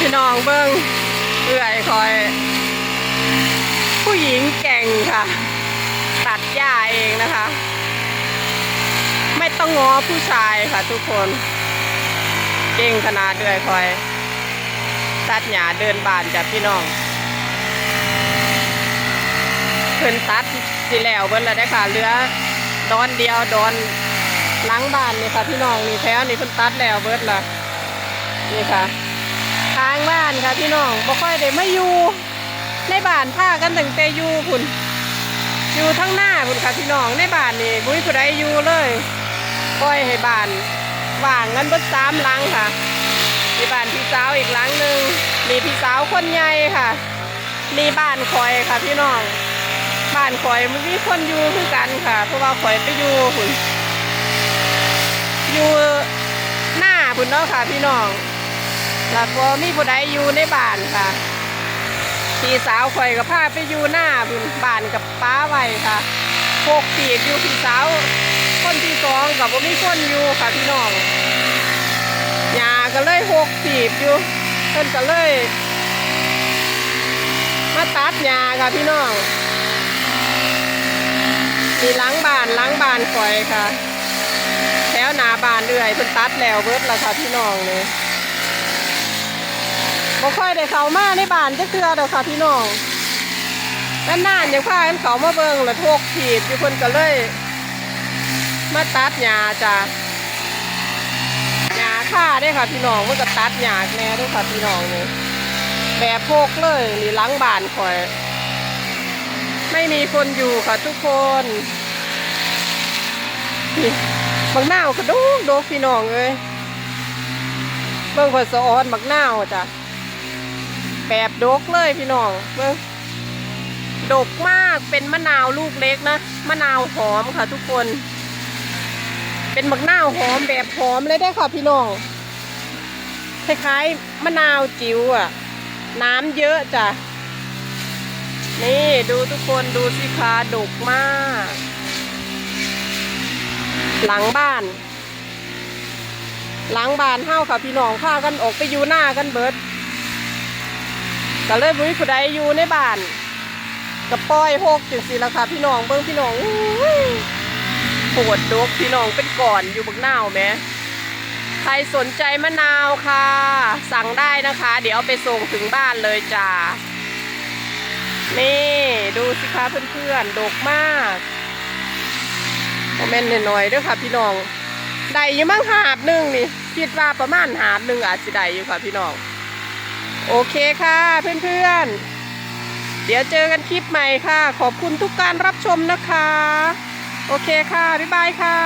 พี่น้องเบิ้งเอื่อยคอย ผู้หญิงเก่งค่ะ ตัดหญ้าเองนะคะ ไม่ต้องง้อผู้ชายค่ะทุกคน เก่งขนาดเอื่อยคอย ตัดหญ้าเดินบานจากพี่น้องเพิ่นตัดสิแล้วเบิ้ลแล้วได้ค่ะเหลือดอนเดียวดอนหล้างบ้านนี่ค่ะพี่น้องนี่แถวนี่เพิ่นตัดแล้วเบิดละนี่ค่ะ ทางบ้านค่ะพี่น้องบ่ค่อยได้มาอยู่ในบ้านพากันตั้งแต่อยู่พุ่นอยู่ทั้งหน้าพุ่นค่ะพี่น้องในบ้านนี่บุ้ยผู้ใดอยู่เลยปล่อยให้บ้านว่างกันเบิดสามหลังค่ะมีบ้านพี่สาวอีกหลังหนึ่งมีพี่สาวคนใหญ่ค่ะมีบ้านคอยค่ะพี่น้องบ้านคอยมันมีคนอยู่คือกันค่ะ เพราะว่าคอยไปอยู่พุ่นอยู่หน้าพุ่นเนาะค่ะพี่น้อง แล้วก็มีผู้ใดอยู่ในบ้านค่ะ พี่สาวข่อยกับพาไปอยู่หน้าบ้านกับป้าไว้ค่ะพกปีกอยู่พี่สาว คนที่สองกับว่ามีคนอยู่ค่ะพี่น้องยาก็เลยหกปีบอยู่เพิ่นก็เลย มาตัดยาค่ะพี่น้องมีล้างบ้านล้างบ้านข่อยค่ะ แถวหน้าบ้านเรื่อยเพิ่นตัดแล้วเบิดแล้วค่ะพี่น้องเลย บ่ค่อยได้เข้ามาในบ้านจะเทื่อดอกค่ะพี่น้องนานๆยังพากันเขามาเบิงแล้วโทกถีบอยู่เพิ่นก็เลย มาตัดหญ้าจ้ะหญ้าค่าได้ค่ะพี่น้องมันก็ตัดหญ้าแน่ด้วยค่ะพี่น้องนี่แบบโพกเลยนี่หล้างบ้านข่อย ไม่มีคนอยู่ค่ะทุกคนนี่บางหน้าวกระดูกโดกพี่น้องเอ้ยเบิ่งเพิ่นสะออนบักหน้าวจ้ะ แบบดกเลยพี่น้องเบิ่งดกมากเป็นมะนาวลูกเล็กนะ มะนาวหอมค่ะทุกคน เป็นมะนาวหอมแบบหอมเลยได้ค่ะพี่น้องคล้ายๆมะนาวจิ๋วอะ น้ำเยอะจ้ะ นี่ดูทุกคนดูสิคะดกมาก หลังบ้าน หลังบ้านเฮาค่ะพี่น้องพากันออกไปอยู่หน้ากันเบิด ก็เลยบุ้ยผู้ใดอยู่ในบ้านก็ปล่อยหกจังสิละค่ะพี่น้องเบิ้งพี่น้องปวดดกพี่น้องเป็นก่อนอยู่บักนาวแหมใครสนใจมะนาวค่ะ สั่งได้นะคะ เดี๋ยวเอาไปส่งถึงบ้านเลยจ้านี่ดูสิคะเพื่อนๆดกมากคอมเมนต์หน่อยๆด้วยค่ะพี่น้องได้ยู่มั่งหาบหนึ่งนี่คิดว่าประมาณหาบหนึ่งอาจจะได้อยู่ค่ะพี่น้อง โอเคค่ะเพื่อนๆ เดี๋ยวเจอกันคลิปใหม่ค่ะ ขอบคุณทุกการรับชมนะคะ โอเคค่ะ บ๊ายบายค่ะ